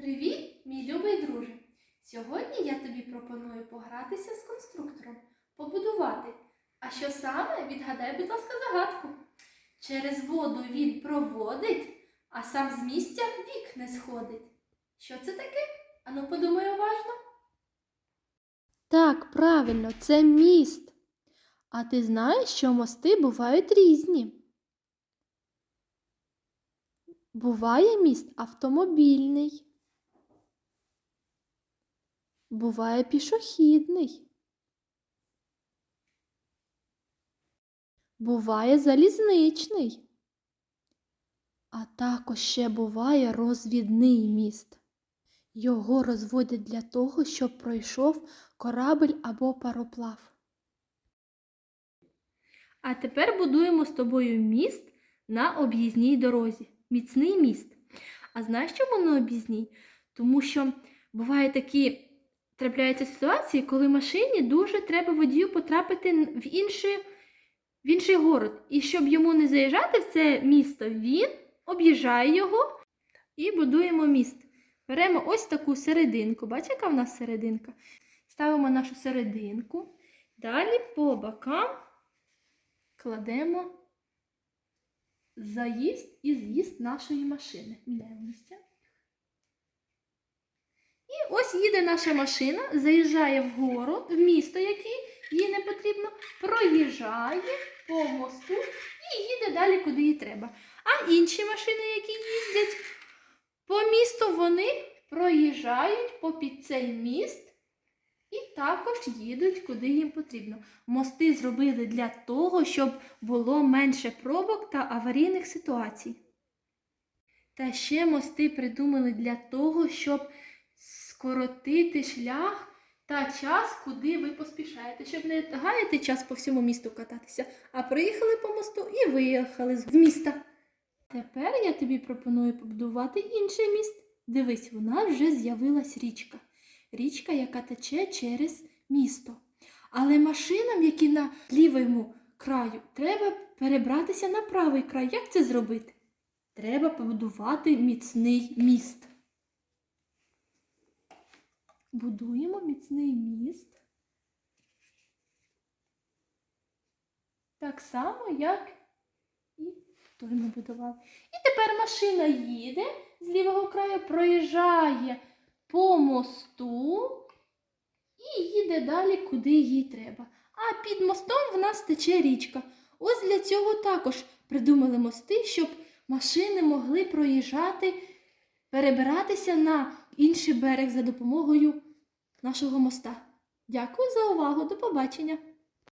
Привіт, мій любий друже! Сьогодні я тобі пропоную погратися з конструктором, побудувати. А що саме, відгадай, будь ласка, загадку. Через воду він проводить, а сам з місця вік не сходить. Що це таке? Ану, подумай уважно. Так, правильно, це міст. А ти знаєш, що мости бувають різні? Буває міст автомобільний. Буває пішохідний. Буває залізничний. А також ще буває розвідний міст. Його розводять для того, щоб пройшов корабель або пароплав. А тепер будуємо з тобою міст на об'їзній дорозі. Міцний міст. А знаєш, чому на об'їзній? Тому що буває такі трапляються ситуації, коли машині дуже треба водію потрапити в інший, в інший город. І щоб йому не заїжджати в це місто, він об'їжджає його і будуємо міст. Беремо ось таку серединку. Бачите, яка в нас серединка? Ставимо нашу серединку. Далі по бокам кладемо заїзд і з'їзд нашої машини. Міняємо. Ось їде наша машина, заїжджає вгору, в місто, яке їй не потрібно, проїжджає по мосту і їде далі, куди їй треба. А інші машини, які їздять по місту, вони проїжджають попід цей міст і також їдуть, куди їм потрібно. Мости зробили для того, щоб було менше пробок та аварійних ситуацій. Та ще мости придумали для того, щоб скоротити шлях та час, куди ви поспішаєте, щоб не гаяти час по всьому місту кататися, а приїхали по мосту і виїхали з міста. Тепер я тобі пропоную побудувати інший міст. Дивись, вона вже з'явилась річка. Річка, яка тече через місто. Але машинам, які на лівому краю, треба перебратися на правий край. Як це зробити? Треба побудувати міцний міст. Будуємо міцний міст. Так само, як і той ми будували. І тепер машина їде з лівого краю, проїжджає по мосту і їде далі, куди їй треба. А під мостом в нас тече річка. Ось для цього також придумали мости, щоб машини могли проїжджати, перебиратися на інший берег за допомогою нашого моста. Дякую за увагу. До побачення!